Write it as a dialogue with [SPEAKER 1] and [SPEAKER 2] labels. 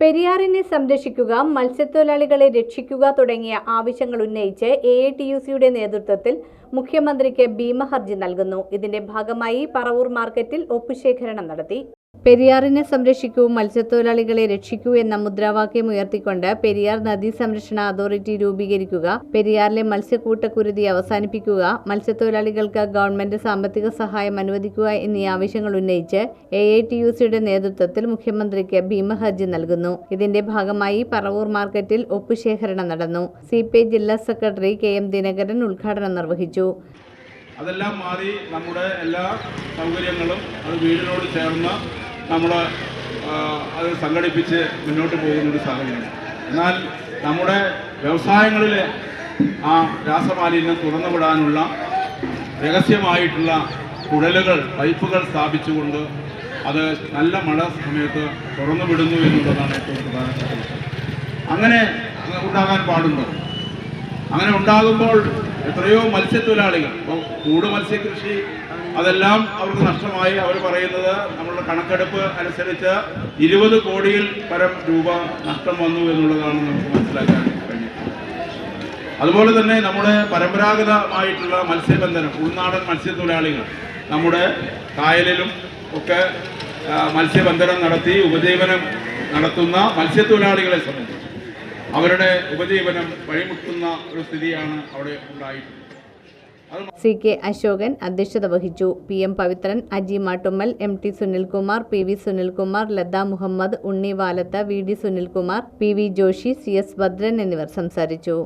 [SPEAKER 1] പെരിയാറിനെ സംരക്ഷിക്കുക മത്സ്യത്തൊഴിലാളികളെ രക്ഷിക്കുക തുടങ്ങിയ ആവശ്യങ്ങൾ ഉന്നയിച്ച് എ ഐ ടി യു സിയുടെ നേതൃത്വത്തിൽ മുഖ്യമന്ത്രിക്ക് ഭീമഹർജി നൽകുന്നു. ഇതിന്റെ ഭാഗമായി പറവൂർ മാർക്കറ്റിൽ ഒപ്പുശേഖരണം നടത്തി. പെരിയാറിനെ സംരക്ഷിക്കൂ മത്സ്യത്തൊഴിലാളികളെ രക്ഷിക്കൂ എന്ന മുദ്രാവാക്യം ഉയർത്തിക്കൊണ്ട് പെരിയാർ നദീ സംരക്ഷണ അതോറിറ്റി രൂപീകരിക്കുക പെരിയാറിലെ മത്സ്യക്കൂട്ടക്കുരുതി അവസാനിപ്പിക്കുക മത്സ്യത്തൊഴിലാളികൾക്ക് ഗവൺമെന്റ് സാമ്പത്തിക സഹായം അനുവദിക്കുക എന്നീ ആവശ്യങ്ങൾ ഉന്നയിച്ച് എ ഐ ടി യു സിയുടെ നേതൃത്വത്തിൽ മുഖ്യമന്ത്രിക്ക് ഭീമഹർജി നൽകുന്നു. ഇതിന്റെ ഭാഗമായി പറവൂർ മാർക്കറ്റിൽ ഒപ്പുശേഖരണം നടന്നു. സി പി ജില്ലാ സെക്രട്ടറി കെ എം ദിനകരൻ ഉദ്ഘാടനം നിർവഹിച്ചു.
[SPEAKER 2] അതെല്ലാം മാറി നമ്മുടെ എല്ലാ സൗകര്യങ്ങളും അത് വീടിനോട് ചേർന്ന് നമ്മൾ അത് സംഘടിപ്പിച്ച് മുന്നോട്ട് പോകുന്ന ഒരു സാഹചര്യം. എന്നാൽ നമ്മുടെ വ്യവസായങ്ങളിലെ ആ രാസമാലിന്യം തുറന്നു വിടാനുള്ള രഹസ്യമായിട്ടുള്ള കുഴലുകൾ പൈപ്പുകൾ സ്ഥാപിച്ചുകൊണ്ട് അത് നല്ല മഴ സമയത്ത് തുറന്നു വിടുന്നു എന്നുള്ളതാണ് ഏറ്റവും പ്രധാനപ്പെട്ട അങ്ങനെ ഉണ്ടാകാൻ പാടുണ്ടോ? അങ്ങനെ ഉണ്ടാകുമ്പോൾ എത്രയോ മത്സ്യത്തൊഴിലാളികൾ ഇപ്പോൾ കൂട് മത്സ്യകൃഷി അതെല്ലാം അവർക്ക് നഷ്ടമായി. അവർ പറയുന്നത് നമ്മളുടെ കണക്കെടുപ്പ് അനുസരിച്ച് ഇരുപത് കോടിയിൽ പരം രൂപ നഷ്ടം വന്നു എന്നുള്ളതാണ് നമുക്ക് മനസ്സിലാക്കാൻ കഴിയും അതുപോലെ തന്നെ നമ്മുടെ പരമ്പരാഗതമായിട്ടുള്ള മത്സ്യബന്ധനം ഉൾനാടൻ മത്സ്യത്തൊഴിലാളികൾ നമ്മുടെ കായലിലും ഒക്കെ മത്സ്യബന്ധനം നടത്തി ഉപജീവനം നടത്തുന്ന മത്സ്യത്തൊഴിലാളികളെ സംബന്ധിച്ച്. അവരുടെ ഉപജീവനം വഴിമുട്ടുന്ന ഒരു സ്ഥിതിയാണ് അവിടെ ഉണ്ടായിട്ടുള്ളത്.
[SPEAKER 1] സി കെ അശോകൻ അധ്യക്ഷത വഹിച്ചു. P M Pavithran Aji Mattummal M T Sunilkumar P V Sunilkumar Latha Muhammad Unni Valath V D Sunilkumar P V Joshi C S Bhadran എന്നിവർ സംസാരിച്ചു.